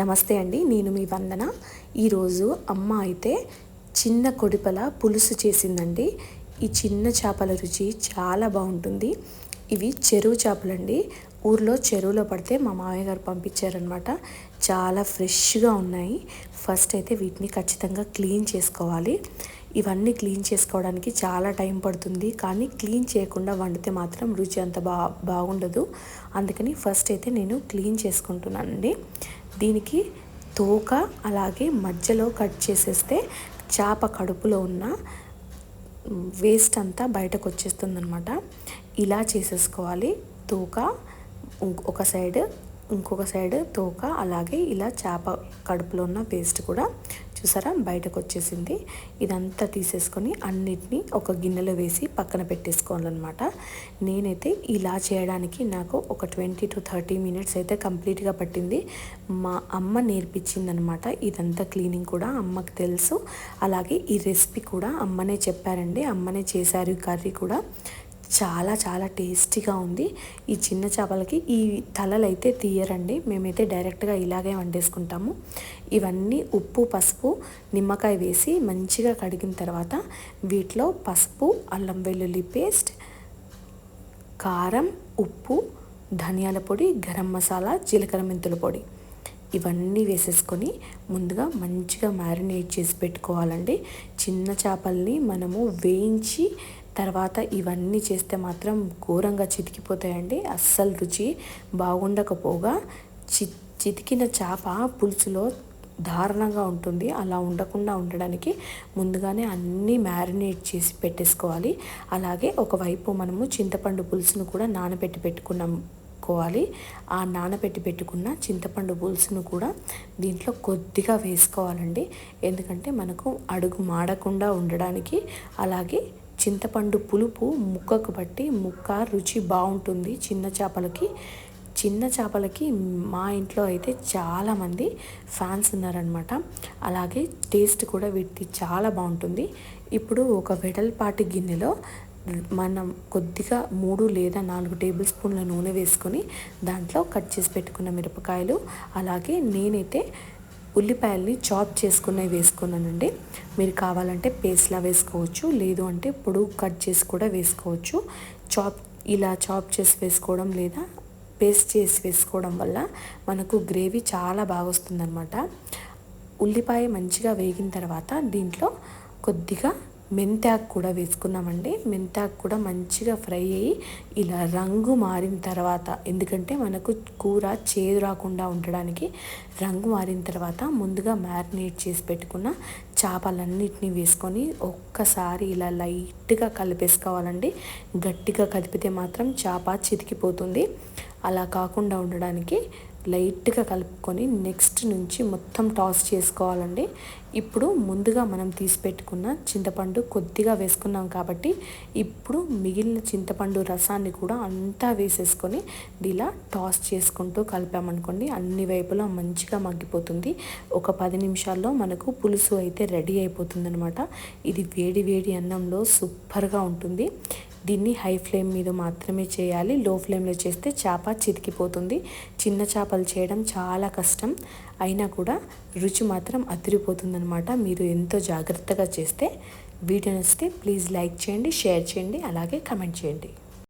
నమస్తే అండి నేను మీ వందన. ఈరోజు అమ్మ అయితే చిన్న కొడిపల పులుసు చేసిందండి. ఈ చిన్న చేపల రుచి చాలా బాగుంటుంది. ఇవి చెరువు చేపలండి. ఊర్లో చెరువులో పడితే మా మామయ్య గారు పంపించారనమాట చాలా ఫ్రెష్గా ఉన్నాయి. ఫస్ట్ అయితే వీటిని ఖచ్చితంగా క్లీన్ చేసుకోవాలి. ఇవన్నీ క్లీన్ చేసుకోవడానికి చాలా టైం పడుతుంది. కానీ క్లీన్ చేయకుండా వండితే మాత్రం రుచి అంత బా బాగుండదు. అందుకని ఫస్ట్ అయితే నేను క్లీన్ చేసుకుంటున్నానండి. దీనికి తోక అలాగే మధ్యలో కట్ చేసేస్తే చేప కడుపులో ఉన్న వేస్ట్ అంతా బయటకు వచ్చేస్తుంది అనమాట ఇలా చేసేసుకోవాలి. తోక ఒక సైడ్ ఇంకొక సైడ్ తోక అలాగే ఇలా చేప కడుపులో ఉన్న వేస్ట్ కూడా చూసారా? బయటకు వచ్చేసింది. ఇదంతా తీసేసుకొని అన్నిటినీ ఒక గిన్నెలో వేసి పక్కన పెట్టేసుకోవాలన్నమాట. నేనైతే ఇలా చేయడానికి నాకు ఒక ట్వంటీ టు థర్టీ మినిట్స్ అయితే కంప్లీట్గా పట్టింది. మా అమ్మ నేర్పించిందనమాట ఇదంతా క్లీనింగ్ కూడా అమ్మకు తెలుసు. అలాగే ఈ రెసిపీ కూడా అమ్మనే చెప్పారండి. అమ్మనే చేశారు ఈ కర్రీ కూడా. చాలా చాలా టేస్టీగా ఉంది. ఈ చిన్న చేపలకి ఈ తలలు అయితే తీయరండి. మేమైతే డైరెక్ట్గా ఇలాగే వండేసుకుంటాము. ఇవన్నీ ఉప్పు పసుపు నిమ్మకాయ వేసి మంచిగా కడిగిన తర్వాత వీటిలో పసుపు అల్లం వెల్లుల్లి పేస్ట్ కారం ఉప్పు ధనియాల పొడి గరం మసాలా జీలకర్ర మెంతుల పొడి. ఇవన్నీ వేసేసుకొని ముందుగా మంచిగా మ్యారినేట్ చేసి పెట్టుకోవాలండి. చిన్న చేపల్ని మనము వేయించి తర్వాత ఇవన్నీ చేస్తే మాత్రం ఘోరంగా చితికిపోతాయండి. అస్సలు రుచి బాగుండకపోగా చి చితికిన చేప పులుసులో దారుణంగా ఉంటుంది. అలా ఉండకుండా ఉండడానికి ముందుగానే అన్నీ మ్యారినేట్ చేసి పెట్టేసుకోవాలి. అలాగే ఒకవైపు మనము చింతపండు పులుసును కూడా నానబెట్టి పెట్టుకున్నాం కోవాలి ఆ నానబెట్టి పెట్టుకున్న చింతపండు పులుసును కూడా దీంట్లో కొద్దిగా వేసుకోవాలండి. ఎందుకంటే మనకు అడుగు మాడకుండా ఉండడానికి అలాగే చింతపండు పులుపు ముక్కకు బట్టి ముక్క రుచి బాగుంటుంది. చిన్న చేపలకి చిన్న చేపలకి మా ఇంట్లో అయితే చాలామంది ఫ్యాన్స్ ఉన్నారనమాట అలాగే టేస్ట్ కూడా వీటికి చాలా బాగుంటుంది. ఇప్పుడు ఒక వెడల్పాటి గిన్నెలో మనం కొద్దిగా మూడు లేదా నాలుగు టేబుల్ స్పూన్ల నూనె వేసుకొని దాంట్లో కట్ చేసి పెట్టుకున్న మిరపకాయలు అలాగే నేనైతే ఉల్లిపాయల్ని చాప్ చేసుకున్నవి వేసుకున్నానండి. మీరు కావాలంటే పేస్ట్లా వేసుకోవచ్చు. లేదు అంటే పొడుగు కట్ చేసి కూడా వేసుకోవచ్చు. చాప్ ఇలా చాప్ చేసి వేసుకోవడం లేదా పేస్ట్ చేసి వేసుకోవడం వల్ల మనకు గ్రేవీ చాలా బాగా వస్తుందన్నమాట. ఉల్లిపాయ మంచిగా వేగిన తర్వాత దీంట్లో కొద్దిగా మెంతాకు కూడా వేసుకున్నామండి. మెంతాకు కూడా మంచిగా ఫ్రై అయ్యి ఇలా రంగు మారిన తర్వాత ఎందుకంటే మనకు కూర చేదు రాకుండా ఉండడానికి రంగు మారిన తర్వాత ముందుగా మ్యారినేట్ చేసి పెట్టుకున్న చేపలన్నిటిని వేసుకొని ఒక్కసారి ఇలా లైట్గా కలిపేసుకోవాలండి. గట్టిగా కలిపితే మాత్రం చేప చితికిపోతుంది. అలా కాకుండా ఉండడానికి లైట్గా కలుపుకొని నెక్స్ట్ నుంచి మొత్తం టాస్ చేసుకోవాలండి. ఇప్పుడు ముందుగా మనం తీసి పెట్టుకున్న చింతపండు కొద్దిగా వేసుకున్నాం కాబట్టి ఇప్పుడు మిగిలిన చింతపండు రసాన్ని కూడా అంతా వేసేసుకొని ఇలా టాస్ చేసుకుంటూ కలిపామనుకోండి అన్ని వైపులా మంచిగా మగ్గిపోతుంది. ఒక పది నిమిషాల్లో మనకు పులుసు అయితే రెడీ అయిపోతుంది అనమాట ఇది వేడి వేడి అన్నంలో సూపర్గా ఉంటుంది. దీన్ని హై ఫ్లేమ్ మీద మాత్రమే చేయాలి. లో ఫ్లేమ్లో చేస్తే చేప చితికిపోతుంది. చిన్న చేపలు చేయడం చాలా కష్టం. అయినా కూడా రుచి మాత్రం అదిరిపోతుందనమాట మీరు ఎంతో జాగ్రత్తగా చేస్తే వీడియో నచ్చితే ప్లీజ్ లైక్ చేయండి షేర్ చేయండి అలాగే కమెంట్ చేయండి.